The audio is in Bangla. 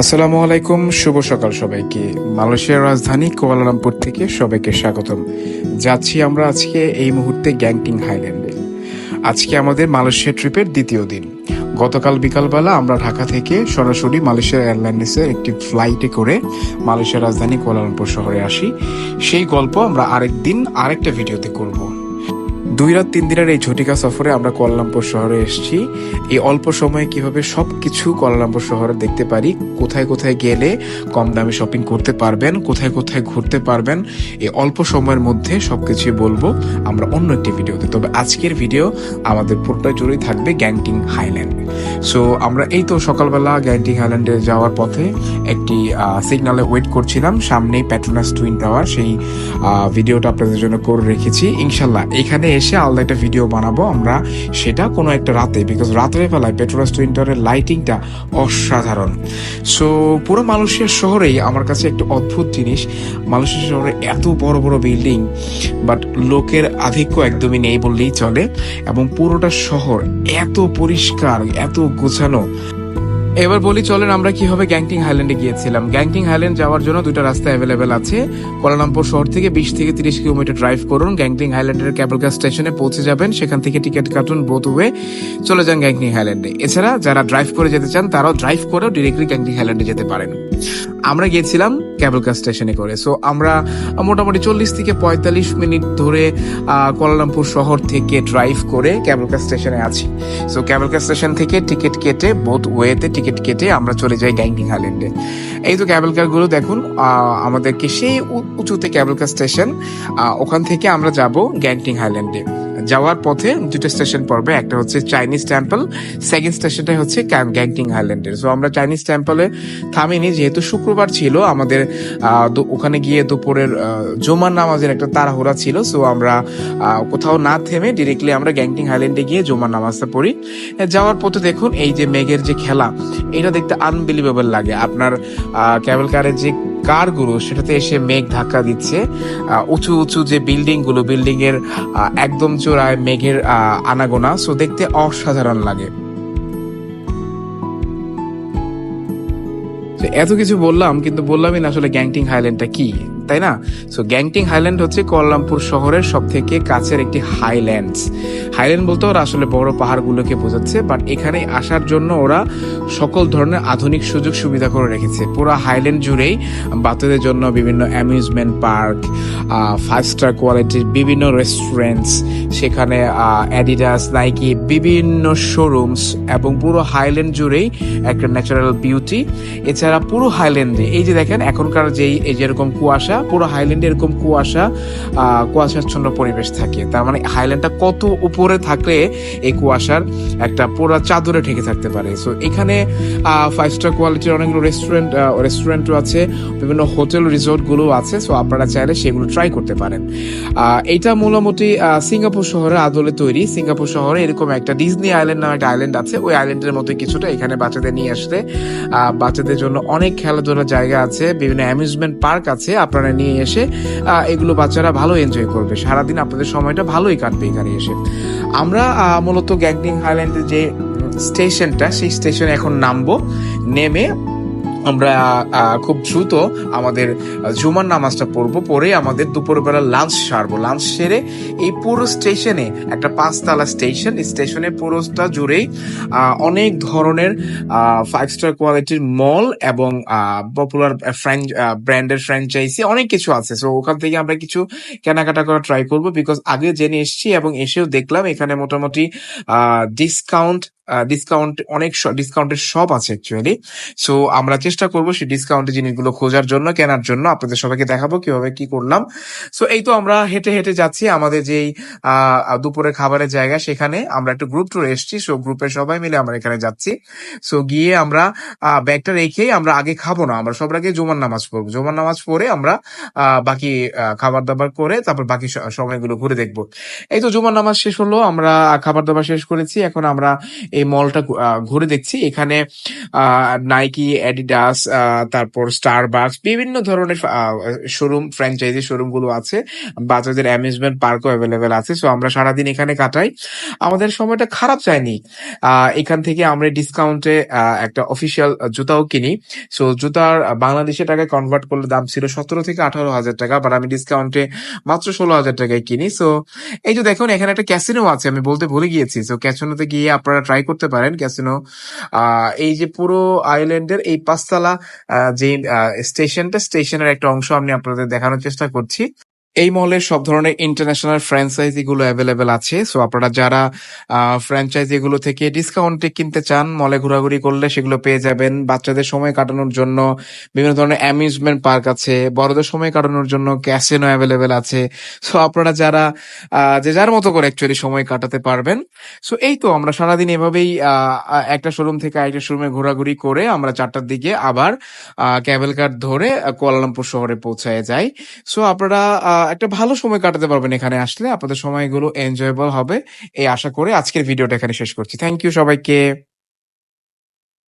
আসসালামু আলাইকুম, শুভ সকাল সবাইকে। মালয়েশিয়ার রাজধানী কুয়ালালামপুর থেকে সবাইকে স্বাগতম। যাচ্ছি আমরা আজকে এই মুহূর্তে গ্যাংটিং হাইল্যান্ডে। আজকে আমাদের মালয়েশিয়া ট্রিপের দ্বিতীয় দিন। গতকাল বিকালবেলা আমরা ঢাকা থেকে সরাসরি মালয়েশিয়া এয়ারলাইন্সের একটি ফ্লাইটে করে মালয়েশিয়ার রাজধানী কুয়ালালামপুর শহরে আসি। সেই গল্প আমরা আরেক দিন আরেকটা ভিডিওতে করব। দুই রাত, তিন দিনের এই ঝটিকা সফরে আমরা কোয়ালালামপুর শহরে এসেছি। এই অল্প সময়ে কীভাবে সব কিছু কোয়ালালামপুর শহরে দেখতে পারি, কোথায় কোথায় গেলে কম দামে শপিং করতে পারবেন, কোথায় কোথায় ঘুরতে পারবেন, এই অল্প সময়ের মধ্যে সব কিছুই বলব আমরা অন্য একটি ভিডিওতে। তবে আজকের ভিডিও আমাদের পুরোটা জুড়েই থাকবে গ্যাংটিং হাইল্যান্ড। সো আমরা এই তো সকালবেলা গ্যাংটিং হাইল্যান্ডে যাওয়ার পথে একটি সিগনালে ওয়েট করছিলাম। সামনেই প্যাট্রোনাস টুইন টাওয়ার সেই ভিডিওটা আপনাদের জন্য করে রেখেছি। ইনশাল্লাহ, এখানে এসে আলাদা একটা ভিডিও বানাবো আমরা। সেটা কোনো একটা রাতে বিকজ রাতের বেলায় পেট্রোলাস টুইন টাওয়ারের লাইটিংটা অসাধারণ। সো পুরো মালয়েশিয়ার শহরেই আমার কাছে একটা অদ্ভুত জিনিস। মালয়েশিয়া শহরে এত বড় বড় বিল্ডিং বাট লোকের আধিক্য একদমই নেই বললেই চলে। এবং পুরোটা শহর এত পরিষ্কার, এত গোছানো। এবার বলি, চলেন আমরা কীভাবে গ্যাংটিং হাইল্যান্ডে গিয়েছিলাম। গ্যাংটিং হাইল্যান্ড যাওয়ার জন্য দুটো রাস্তা অ্যাভেলেবেল আছে। কোয়ালালামপুর শহর থেকে বিশ থেকে তিরিশ কিলোমিটার ড্রাইভ করুন। গ্যাংটিং হাইল্যান্ডের ক্যাবলকা স্টেশনে পৌঁছে যাবেন। সেখান থেকে টিকিট কাটুন বোথ হয়ে চলে যান গ্যাংটিং হাইল্যান্ডে। এছাড়া যারা ড্রাইভ করে যেতে চান, তারাও ড্রাইভ করেও ডিরেক্টলি গ্যাংটিং হাইল্যান্ডে যেতে পারেন। আমরা গিয়েছিলাম ক্যাবল কার স্টেশনে করে। সো আমরা মোটামুটি চল্লিশ থেকে পঁয়তাল্লিশ মিনিট ধরে কুয়ালালামপুর শহর থেকে ড্রাইভ করে ক্যাবল কার স্টেশনে আছি। সো ক্যাবল কার স্টেশন থেকে টিকিট কেটে বোথ ওয়েতে টিকিট কেটে আমরা চলে যাই গ্যাংটিং হাইল্যান্ডে এই তো ক্যাবল কার দেখুন আমাদেরকে সেই উঁচুতে ক্যাবল কার স্টেশন ওখান থেকে আমরা যাব গ্যাংটিং হাইল্যান্ডে যাওয়ার পথে দুটো স্টেশন পড়বে, একটা হচ্ছে চাইনিজ টেম্পল সেকেন্ড স্টেশনটা হচ্ছে গ্যাংটিং হাইল্যান্ডের সো আমরা চাইনিজ টেম্পলে থামিনি, যেহেতু শুক্রবার ছিল, আমাদের ওখানে গিয়ে দুপুরের জুমার নামাজের একটা তাড়াহুড়া ছিল সো আমরা কোথাও না থেমে ডিরেক্টলি আমরা গ্যাংটিং হাইল্যান্ডে গিয়ে জুমার নামাজটা পড়ি। যাওয়ার পথে দেখুন, এই যে মেঘের যে খেলা, এটা দেখতে আনবিলিভেবল লাগে। আপনার ক্যাবেল কারের যে কারগুলো, সেটাতে এসে মেঘ ধাক্কা দিচ্ছে। উঁচু উঁচু যে বিল্ডিংগুলো, বিল্ডিংয়ের একদম চূড়ায় মেঘের আনাগোনা। সো, দেখতে অসাধারণ লাগে। এত কিছু বললাম, কিন্তু বললামই না আসলে গ্যাংটিং হাইল্যান্ডটা কি। তাই না? সো গ্যাংটিং হাইল্যান্ড হচ্ছে কোয়ালালামপুর শহরের সব থেকে কাছের একটি হাইল্যান্ডস হাইল্যান্ড বলতে ওরা আসলে বড় পাহাড়গুলোকে বোঝাচ্ছে বাট এখানে আসার জন্য ওরা সকল ধরনের আধুনিক সুযোগ সুবিধা করে রেখেছে। পুরো হাইল্যান্ড জুড়েই বাচ্চাদের জন্য বিভিন্ন অ্যামিউজমেন্ট পার্ক ফাইভ স্টার কোয়ালিটির বিভিন্ন রেস্টুরেন্টস সেখানে অ্যাডিডাস নাইকি বিভিন্ন শোরুমস এবং পুরো হাইল্যান্ড জুড়েই একটা ন্যাচারাল বিউটি এছাড়া পুরো হাইল্যান্ডে এই যে দেখেন, এখনকার যেই, এই যেরকম কুয়াশা, পুরো হাইল্যান্ডে এরকম কুয়াশা কুয়াশাচ্ছন্ন পরিবেশ থাকে। তার মানে হাইল্যান্ডটা কত উপরে থাকলে এই কুয়াশার একটা পুরো চাদরে ঢেকে থাকতে পারে। সো এখানে ফাইভ স্টার কোয়ালিটির অনেকগুলো রেস্টুরেন্ট রেস্টুরেন্টও আছে, বিভিন্ন হোটেল রিসোর্টগুলো আছে। সো আপনারা চাইলে সেগুলো ট্রাই করতে পারেন। এটা মোটামুটি সিঙ্গাপুর শহরের আদলে তৈরি। সিঙ্গাপুর শহরে এরকম একটা ডিজনি আইল্যান্ড নামে একটা আইল্যান্ড আছে। ওই আইল্যান্ডের মতো কিছুটা এখানে বাচ্চাদের নিয়ে আহ, বাচ্চাদের জন্য অনেক খেলাধুলার জায়গা আছে বিভিন্ন অ্যামিউজমেন্ট পার্ক আছে। আপনারা নিয়ে এসে এগুলো বাচ্চারা ভালো এনজয় করবে। সারাদিন আপনাদের সময়টা ভালোই কাটবে এখানে এসে। আমরা মূলত গ্যাংডিং হাইল্যান্ডের যে স্টেশনটা সেই স্টেশনে এখন নামবো। নেমে আমরা খুব দ্রুত আমাদের জুমার নামাজটা পড়ব পরে আমাদের দুপুরবেলা লাঞ্চ সারবো। লাঞ্চ সেরে এই পুরো স্টেশনে একটা পাঁচতলা স্টেশন স্টেশনে পুরোটা জুড়েই অনেক ধরনের ফাইভ স্টার কোয়ালিটির মল এবং পপুলার ব্র্যান্ডের ফ্র্যাঞ্চাইজি অনেক কিছু আছে। সো ওখান থেকে আমরা কিছু কেনাকাটা করা ট্রাই করব বিকজ আগে জেনে এসেছি এবং এসেও দেখলাম এখানে মোটামুটি ডিসকাউন্ট ডিসকাউন্ট অনেক ডিসকাউন্টের সব আছে অ্যাকচুয়ালি সো আমরা চেষ্টা করব সেই ডিসকাউন্টের জিনিসগুলো খোঁজার জন্য কেনার জন্য। আপনাদের সবাইকে দেখাবো কীভাবে কি করলাম। সো এই তো আমরা হেঁটে হেঁটে যাচ্ছি আমাদের যেই আহ, দুপুরের খাবারের জায়গা সেখানে। আমরা একটা গ্রুপ ট্যুর এসেছি সো গ্রুপের সবাই মিলে আমরা এখানে যাচ্ছি। সো গিয়ে আমরা ব্যাগটা রেখেই আমরা আগে খাব না। আমরা সবার আগে জুমার নামাজ পড়ব। জুমার নামাজ পড়ে আমরা বাকি খাবার দাবার করে তারপর বাকি সময়গুলো ঘুরে দেখব। এই তো জুমার নামাজ শেষ হলো আমরা খাবার দাবার শেষ করেছি। এখন আমরা এই মলটা ঘুরে দেখছি। এখানে নাইকি অ্যাডিডাস তারপর স্টারবাকস বিভিন্ন ধরনের শোরুম ফ্র্যাঞ্চাইজি শোরুমগুলো আছে। বাচ্চাদের অ্যামিউজমেন্ট পার্কও অ্যাভেলেবেল আছে। সো আমরা সারাদিন এখানে কাটাই। আমাদের সময়টা খারাপ যায়নি। এখান থেকে আমরা ডিসকাউন্টে একটা অফিসিয়াল জুতাও কিনি। সো জুতার বাংলাদেশি টাকায় কনভার্ট করলে দাম ছিল সতেরো থেকে আঠারো হাজার টাকা বাট আমি ডিসকাউন্টে মাত্র ষোলো হাজার টাকায় কিনি। সো এই যে দেখুন, এখানে একটা ক্যাসিনো আছে, আমি বলতে ভুলে গিয়েছি। সো ক্যাসিনোতে গিয়ে আপনারা ট্রাই করতে পারেন ক্যাসিনো এই যে পুরো আইল্যান্ডের এই পাঁচতলা যে স্টেশনটা স্টেশনের একটা অংশ আমি আপনাদের দেখানোর চেষ্টা করছি। এই মলের সব ধরনের ইন্টারন্যাশনাল ফ্র্যাঞ্চাইজি গুলো অ্যাভেলেবেল আছে। সো আপনারা যারা ফ্র্যাঞ্চাইজি গুলো থেকে ডিসকাউন্টে কিনতে চান, মলে ঘোরাঘুরি করলে সেগুলো পেয়ে যাবেন। বাচ্চাদের সময় কাটানোর জন্য বিভিন্ন ধরনের অ্যামিউজমেন্ট পার্ক আছে, বড়দের সময় কাটানোর জন্য ক্যাসিনো অ্যাভেলেবেল আছে। সো আপনারা যারা যে যার মতো করে অ্যাকচুয়ালি সময় কাটাতে পারবেন। সো এই তো আমরা সারাদিন এভাবেই একটা শোরুম থেকে আরেকটা শোরুমে ঘোরাঘুরি করে আমরা চারটার দিকে আবার ক্যাবেল কার ধরে কুয়ালালামপুর শহরে পৌঁছায় যাই। সো আপনারা একটা ভালো সময় কাটাতে পারবেন এখানে আসলে। আপনাদের সময়গুলো এনজয়েবল হবে। এই আশা করে আজকের ভিডিওটা এখানে শেষ করছি। থ্যাংক ইউ সবাইকে।